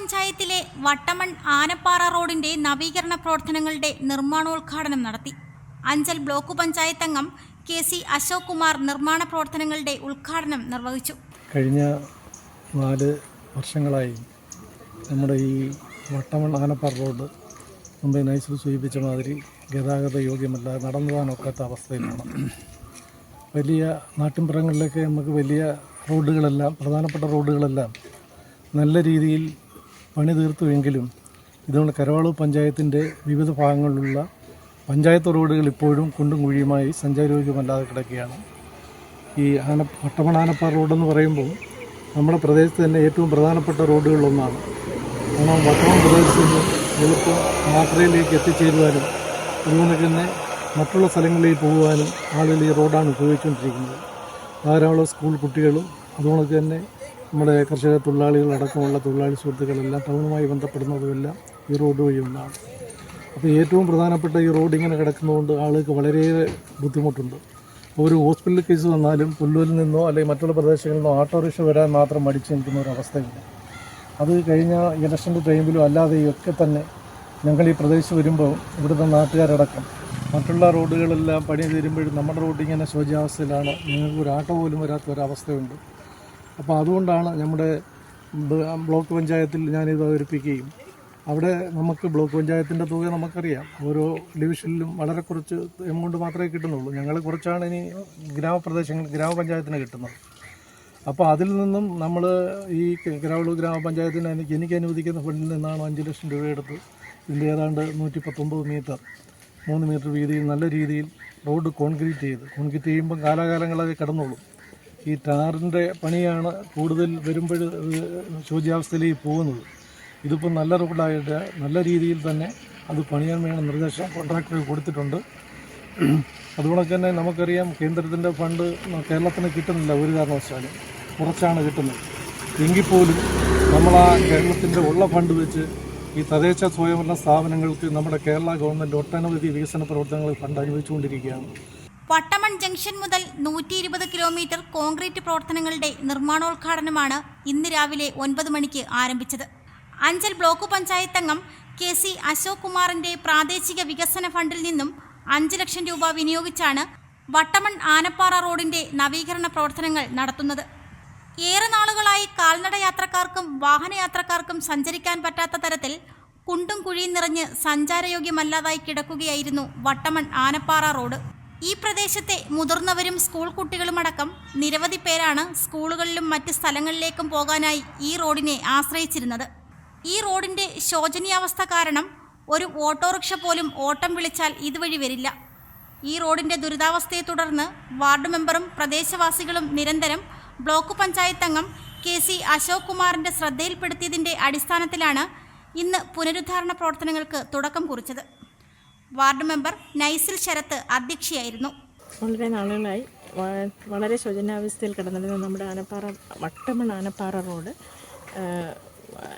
പഞ്ചായത്തിലെ വട്ടമൺ ആനപ്പാറ റോഡിന്റെ നവീകരണ പ്രവർത്തനങ്ങളുടെ നിർമ്മാണോദ്ഘാടനം നടത്തി. അഞ്ചൽ ബ്ലോക്ക് പഞ്ചായത്ത് അംഗം കെ സി അശോക് കുമാർ നിർമ്മാണ പ്രവർത്തനങ്ങളുടെ ഉദ്ഘാടനം നിർവഹിച്ചു. കഴിഞ്ഞ നാല് വർഷങ്ങളായി നമ്മുടെ ഈ വട്ടമൺ ആനപ്പാറ റോഡ് മുമ്പേ നൈസിൽ സൂചിപ്പിച്ച മാതിരി ഗതാഗത യോഗ്യമല്ല നടന്നു പോകാനൊക്കാത്ത അവസ്ഥയിലാണ്. വലിയ നാട്ടിൻപുറങ്ങളിലേക്ക് നമുക്ക് വലിയ റോഡുകളെല്ലാം പ്രധാനപ്പെട്ട റോഡുകളെല്ലാം നല്ല രീതിയിൽ പണി തീർത്തുവെങ്കിലും ഇതുകൊണ്ട് കരവാളൂർ പഞ്ചായത്തിന്റെ വിവിധ ഭാഗങ്ങളിലുള്ള പഞ്ചായത്ത് റോഡുകൾ ഇപ്പോഴും കുണ്ടും കുഴിയുമായി സഞ്ചാരയോഗ്യമല്ലാതെ കിടക്കുകയാണ്. ഈ ആന പട്ടമണ ആനപ്പാറ റോഡെന്ന് പറയുമ്പോൾ നമ്മുടെ പ്രദേശത്ത് തന്നെ ഏറ്റവും പ്രധാനപ്പെട്ട റോഡുകളിലൊന്നാണ്. കാരണം വട്ടമൺ പ്രദേശത്ത് നിന്ന് എളുപ്പം യാത്രയിലേക്ക് എത്തിച്ചേരുവാനും അതുകൊണ്ട് തന്നെ മറ്റുള്ള സ്ഥലങ്ങളിലേക്ക് പോകുവാനും ആളുകൾ ഈ റോഡാണ് ഉപയോഗിച്ചുകൊണ്ടിരിക്കുന്നത്. ധാരാളം സ്കൂൾ കുട്ടികളും അതുകൊണ്ട് തന്നെ നമ്മുടെ കർഷക തൊഴിലാളികളടക്കമുള്ള തൊഴിലാളി സുഹൃത്തുക്കളെല്ലാം ടൗണുമായി ബന്ധപ്പെടുന്നതുമെല്ലാം ഈ റോഡ് വഴി ഒന്നാണ് അപ്പോൾ ഏറ്റവും പ്രധാനപ്പെട്ട ഈ റോഡ് ഇങ്ങനെ കിടക്കുന്നതുകൊണ്ട് ആളുകൾക്ക് വളരെയേറെ ബുദ്ധിമുട്ടുണ്ട്. ഒരു ഹോസ്പിറ്റൽ കേസ് വന്നാലും പുല്ലൂരിൽ നിന്നോ അല്ലെങ്കിൽ മറ്റുള്ള പ്രദേശങ്ങളിൽ നിന്നോ ഓട്ടോറിക്ഷ വരാൻ മാത്രം മടിച്ചു നിൽക്കുന്ന ഒരു അവസ്ഥയുണ്ട് അത് കഴിഞ്ഞ ഇലക്ഷന്റെ ടൈമിലും അല്ലാതെയും ഒക്കെ തന്നെ ഞങ്ങൾ ഈ പ്രദേശത്ത് വരുമ്പോൾ ഇവിടുത്തെ നാട്ടുകാരടക്കം മറ്റുള്ള റോഡുകളെല്ലാം പണി തീരുമ്പോഴും നമ്മുടെ റോഡ് ഇങ്ങനെ ശോചാവസ്ഥയിലാണ് ഞങ്ങൾക്ക് ഒരു ആട്ടോ പോലും വരാത്ത ഒരവസ്ഥയുണ്ട് അപ്പോൾ അതുകൊണ്ടാണ് നമ്മുടെ ബ്ലോക്ക് പഞ്ചായത്തിൽ ഞാനിത് അവതരിപ്പിക്കുകയും. അവിടെ നമുക്ക് ബ്ലോക്ക് പഞ്ചായത്തിന്റെ തുക നമുക്കറിയാം. ഓരോ ഡിവിഷനിലും വളരെ കുറച്ച് എമൗണ്ട് മാത്രമേ കിട്ടുന്നുള്ളൂ. ഞങ്ങൾ കുറച്ചാണ് ഇനി ഗ്രാമപ്രദേശങ്ങൾ ഗ്രാമപഞ്ചായത്തിന് കിട്ടുന്നത്. അപ്പോൾ അതിൽ നിന്നും നമ്മൾ ഈ ഗ്രാവളൂർ ഗ്രാമപഞ്ചായത്തിന് എനിക്ക് എനിക്ക് അനുവദിക്കുന്ന ഫണ്ടിൽ നിന്നാണ് അഞ്ച് ലക്ഷം രൂപ എടുത്ത് ഇതിന്റെ ഏതാണ്ട് നൂറ്റി പത്തൊമ്പത് മീറ്റർ മൂന്ന് മീറ്റർ വീതിയിൽ നല്ല രീതിയിൽ റോഡ് കോൺക്രീറ്റ് ചെയ്ത് കോൺക്രീറ്റ് ചെയ്യുമ്പോൾ കാലാകാലങ്ങളത് കിടന്നോളും. ഈ ടാറിന്റെ പണിയാണ് കൂടുതൽ വരുമ്പോൾ ശോചാവസ്ഥയിലേക്ക് പോകുന്നത്. ഇതിപ്പോൾ നല്ല റോഡായിട്ട് നല്ല രീതിയിൽ തന്നെ അത് പണിയാൻ വേണ്ട നിർദ്ദേശം കോൺട്രാക്ടർ കൊടുത്തിട്ടുണ്ട്. അതുപോലെ തന്നെ നമുക്കറിയാം കേന്ദ്രത്തിന്റെ ഫണ്ട് കേരളത്തിന് കിട്ടുന്നില്ല ഒരു കാരണവശാലും. കുറച്ചാണ് കിട്ടുന്നത്. എങ്കിൽ പോലും നമ്മൾ ആ കേരളത്തിന്റെ ഉള്ള ഫണ്ട് വെച്ച് ഈ തദ്ദേശ സ്വയംഭരണ സ്ഥാപനങ്ങൾക്ക് നമ്മുടെ കേരള ഗവൺമെന്റ് ഒട്ടനവധി വികസന പ്രവർത്തനങ്ങൾ ഫണ്ട് അനുവദിച്ചുകൊണ്ടിരിക്കുകയാണ്. വട്ടമൺ ജംഗ്ഷൻ മുതൽ നൂറ്റി ഇരുപത് കിലോമീറ്റർ കോൺക്രീറ്റ് പ്രവർത്തനങ്ങളുടെ നിർമ്മാണോദ്ഘാടനമാണ് ഇന്ന് രാവിലെ ഒൻപത് മണിക്ക് ആരംഭിച്ചത്. അഞ്ചൽ ബ്ലോക്ക് പഞ്ചായത്ത് അംഗം കെ സി അശോക് കുമാറിന്റെ പ്രാദേശിക വികസന ഫണ്ടിൽ നിന്നും അഞ്ച് ലക്ഷം രൂപ വിനിയോഗിച്ചാണ് വട്ടമൺ ആനപ്പാറ റോഡിന്റെ നവീകരണ പ്രവർത്തനങ്ങൾ നടത്തുന്നത്. ഏറെ നാളുകളായി കാൽനട യാത്രക്കാർക്കും വാഹനയാത്രക്കാർക്കും സഞ്ചരിക്കാൻ പറ്റാത്ത തരത്തിൽ കുണ്ടും കുഴിയും നിറഞ്ഞ് സഞ്ചാരയോഗ്യമല്ലാതായി കിടക്കുകയായിരുന്നു വട്ടമൺ ആനപ്പാറ റോഡ്. ഈ പ്രദേശത്തെ മുതിർന്നവരും സ്കൂൾ കുട്ടികളുമടക്കം നിരവധി പേരാണ് സ്കൂളുകളിലും മറ്റ് സ്ഥലങ്ങളിലേക്കും പോകാനായി ഈ റോഡിനെ ആശ്രയിച്ചിരുന്നത്. ഈ റോഡിന്റെ ശോചനീയാവസ്ഥ കാരണം ഒരു ഓട്ടോറിക്ഷ പോലും ഓട്ടം വിളിച്ചാൽ ഇതുവഴി വരില്ല. ഈ റോഡിന്റെ ദുരിതാവസ്ഥയെ തുടർന്ന് വാർഡ് മെമ്പറും പ്രദേശവാസികളും നിരന്തരം ബ്ലോക്ക് പഞ്ചായത്ത് അംഗം കെ സി അശോക് കുമാറിന്റെ ശ്രദ്ധയിൽപ്പെടുത്തിയതിന്റെ അടിസ്ഥാനത്തിലാണ് ഇന്ന് പുനരുദ്ധാരണ പ്രവർത്തനങ്ങൾക്ക് തുടക്കം കുറിച്ചത്. വാർഡ് മെമ്പർ നൈസിൽ ശരത്ത് അധ്യക്ഷയായിരുന്നു. വളരെ നാളുകളായി വളരെ ശോചനാവസ്ഥയിൽ കിടന്നിരുന്ന നമ്മുടെ ആനപ്പാറ വട്ടമൺ ആനപ്പാറ റോഡ്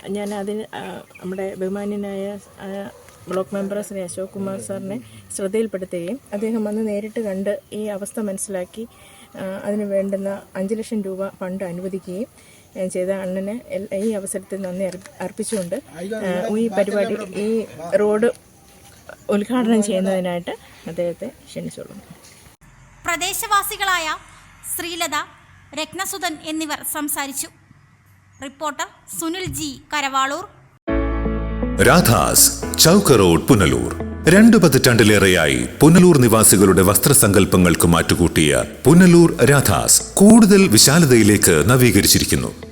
ഞാൻ അതിന് നമ്മുടെ ബഹുമാന്യനായ ബ്ലോക്ക് മെമ്പർ ശ്രീ അശോക് കുമാർ സാറിനെ ശ്രദ്ധയിൽപ്പെടുത്തുകയും അദ്ദേഹം വന്ന് നേരിട്ട് കണ്ട് ഈ അവസ്ഥ മനസ്സിലാക്കി അതിന് വേണ്ടുന്ന അഞ്ച് ലക്ഷം രൂപ ഫണ്ട് അനുവദിക്കുകയും ചെയ്ത അണ്ണനെ ഈ അവസരത്തിൽ നന്ദി അർപ്പിച്ചുകൊണ്ട് ഈ പരിപാടി ഈ റോഡ് ഉദ്ഘാടനം ചെയ്യുന്നതിനായിട്ട് അദ്ദേഹത്തെ ക്ഷണിച്ചോളൂ. പ്രദേശവാസികളായ ശ്രീലത രത്നസുധൻ എന്നിവർ സംസാരിച്ചു. Reporter Sunil G Karavalur. Radhas Chowk road Punalur. രണ്ടു പതിറ്റാണ്ടിലേറെയായി പുനലൂർ നിവാസികളുടെ വസ്ത്രസങ്കല്പങ്ങൾക്ക് മാറ്റുകൂട്ടിയ പുനലൂർ രാധാസ് കൂടുതൽ വിശാലതയിലേക്ക് നവീകരിച്ചിരിക്കുന്നു.